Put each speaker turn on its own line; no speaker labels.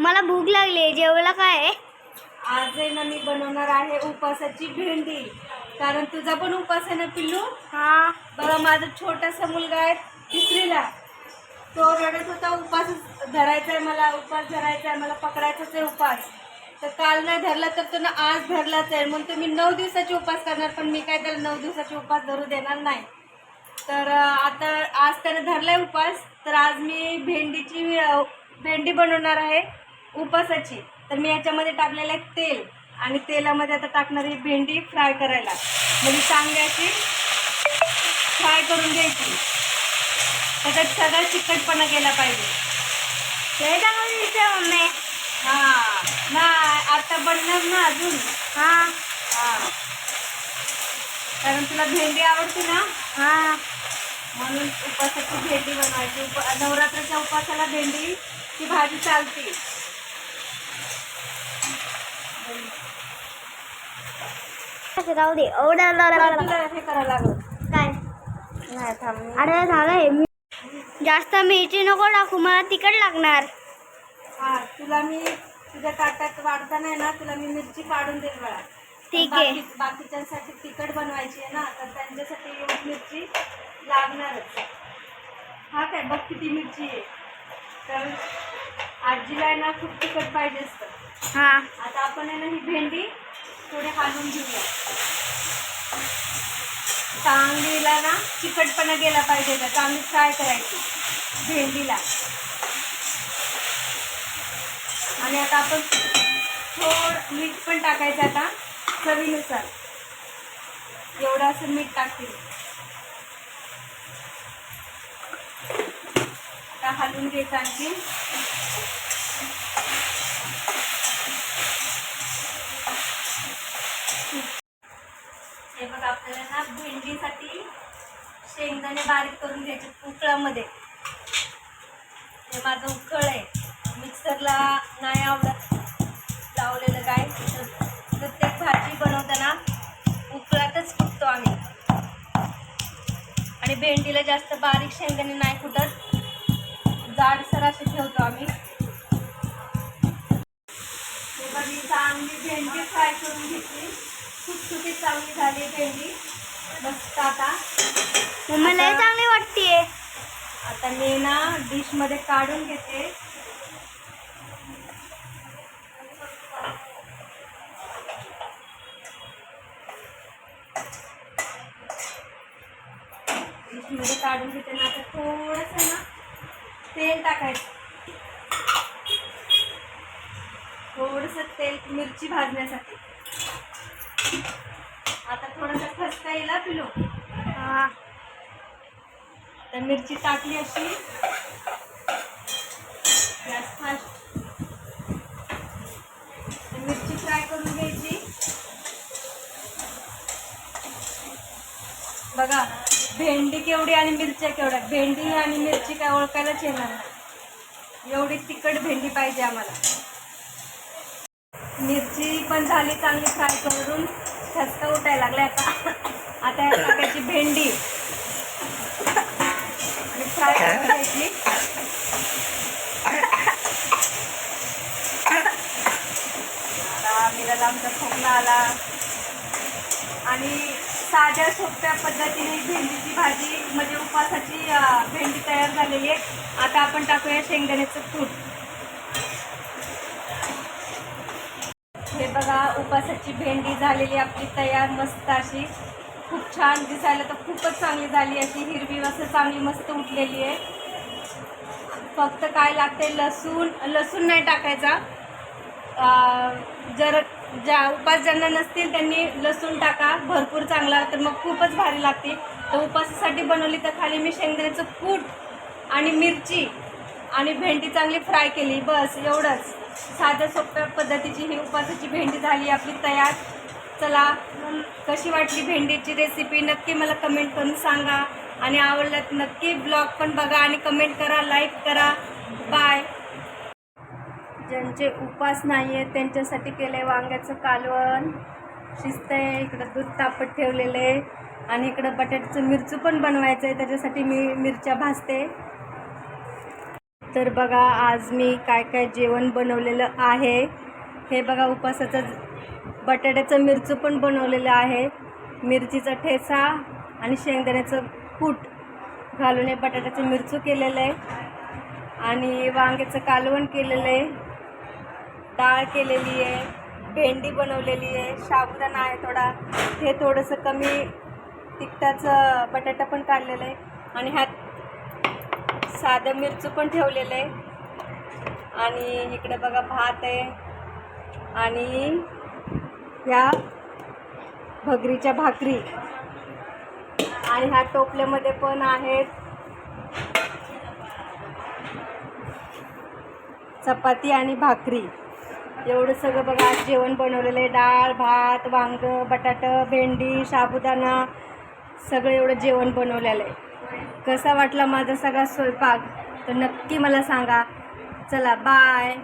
मला भूक लागली जेवला काय आहे?
आज आहे ना मी बनवणार आहे उपासाची भेंडी. कारण तुझा पण उपास आहे ना पिल्लू?
हा.
बघा माझा छोटासा मुलगा आहे तिसरीला. तो रडत होता उपास धरायचा आहे मला उपास धरायचा आहे मला पकडायचाच आहे उपास. तर काल नाही धरला तर तो ना आज धरलाच आहे. म्हणून तुम्ही नऊ दिवसाचे उपास करणार पण मी काय त्याला नऊ दिवसाचे उपास धरू देणार नाही. तर आता आज त्याने धरलाय उपास तर आज मी भेंडीची भेंडी बनवणार आहे. उपासाची तर मी याच्यामध्ये टाकलेलं आहे तेल. आणि तेलामध्ये आता टाकणार ही भेंडी फ्राय करायला. म्हणजे चांगली अशी फ्राय करून घ्यायची. त्याच्यात सगळा चिकटपणा गेला पाहिजे.
ते टाकून दिसतंय मम्मी?
हा. नाही आता बनणार ना अजून.
हा.
हा. कारण तुला भेंडी आवडते ना?
हा.
म्हणून उपासाची भेंडी बनवायची. उप नवरात्राच्या उपासाला भेंडी ची भाजी चालते.
राहू दे.
हे करायला लागलं.
काय?
नाही थांब.
अरे झालंय. मी जास्त मिरची नको टाकू. मला तिखट लागणार.
हा तुला मी तुझ्या ताटात वाढताना आहे ना तुला मी मिरची काढून देईल बाळा.
ठीक आहे.
बाकी- बाकीच्यांसाठी तिखट बनवायची आहे ना तर त्यांच्यासाठी एवढी मिरची लागणारच हा काय बघ किती मिरची आहे. तर आजीला आहे ना खूप तिखट पाहिजे असतं.
हा.
आता आपण आहे ना ही भेंडी थोडे हालून घेऊया. चांगलीला ना चिकटपणा गेला पाहिजे तर चांगली फ्राय करायची भेंडीला. आणि आता आपण थोडं मीठ पण टाकायचं आता चवीनुसार. एवढं असं मीठ टाकते. आता हलवून घ्यायचं आणखी हे बघा आपल्याला ना भेंडीसाठी शेंगदाणे बारीक करून घ्यायचे उकळामध्ये. हे माझं उकळ आहे. मिक्सरला नाही आवडत. लावलेलं काय तर प्रत्येक भाजी बनवताना उकळातच फुटतो आम्ही. आणि भेंडीला जास्त बारीक शेंगदाणे नाही फुटत. जाडसर असे ठेवतो आम्ही. आता.
मम्मी लय चांगली वाटतेय.
आता मी ना डिशमध्ये काढून घेते. डिशमध्ये काढून घेते ना आता थोडंसं ना तेल टाकायचं. थोडंसं तेल मिरची भाजण्यासाठी. आता थोडंसं खसता येईल पिलो. तर मिरची टाकली अशी. गॅस फास्ट मिरची फ्राय करून घ्यायची. बघा भेंडी केवढी आणि मिरच्या केवढ्या. भेंडी आणि मिरची काय ओळखायलाच येणार नाही. एवढी तिखट भेंडी पाहिजे आम्हाला. मिरची पण झाली चांगली फ्राय करून. ठसका उठायला लागला आता. आता टाकायची भेंडी. आणि फ्राय मीराला आमचा खोकला आला. आणि साध्या सोप्या पद्धतीने भेंडीची भाजी म्हणजे उपासाची अं, भेंडी तयार झालेली आहे. आता आपण टाकूया शेंगदाण्याचं कूट. हे बघा उपासाची भेंडी झालेली आपली तयार मस्त अशी. खूप छान दिसायला तर खूपच चांगली झाली अशी हिरवी असं चांगली मस्त उठलेली आहे. फक्त काय लागते लसूण लसूण नाही टाकायचा. जर ज्या उपास ज्यांना नसतील त्यांनी लसूण टाका भरपूर चांगला तर मग खूपच भारी लागते. तर उपासासाठी बनवली तर खाली मी शेंगदाण्याचं कूट आणि मिरची आणि भेंडी चांगली फ्राय केली बस एवढंच. साध्या सोप्या पद्धतीची ही उपासाची भेंडी झाली आपली तयार. चला कशी वाटली भेंडीची रेसिपी नक्की मला कमेंट करून सांगा. आणि आवडल्यात नक्की ब्लॉग पण बघा आणि कमेंट करा लाईक करा. बाय ज्यांचे उपास नाही आहेत त्यांच्यासाठी केलं आहे वांग्याचं कालवण. शिस्त आहे इकडं दूध तापत ठेवलेलं आहे. आणि इकडं बटाट्याचं मिरचू पण बनवायचं आहे त्याच्यासाठी मी मिरच्या भाजते. तर बघा आज मी काय काय जेवण बनवलेलं आहे. हे बघा उपासाचं बटाट्याचं मिरचू पण बनवलेलं आहे. मिरचीचा ठेचा आणि शेंगदाण्याचं कूट घालून हे बटाट्याचं मिरचू केलेलं आहे. आणि वांग्याचं कालवण केलेलं आहे. डाळ केलेली आहे. भेंडी बनवलेली आहे. साबुदाणा आहे थोडा. हे थोडंसं कमी तिखटाचं बटाटा पण काढलेलं आहे. आणि ह्यात साधं मिरचू पण ठेवलेलं आहे. आणि इकडे बघा भात आहे. आणि ह्या भगरीच्या भाकरी. आणि ह्या टोपल्यामध्ये पण आहेत चपाती आणि भाकरी. एवढं सगळं बघा आज जेवण बनवलेलं आहे. डाळ भात वांग बटाटं भेंडी साबुदाणा सगळं एवढं जेवण बनवलेलं आहे. कसा वाटला माझा सगळा स्वयंपाक? तर नक्की मला सांगा. चला बाय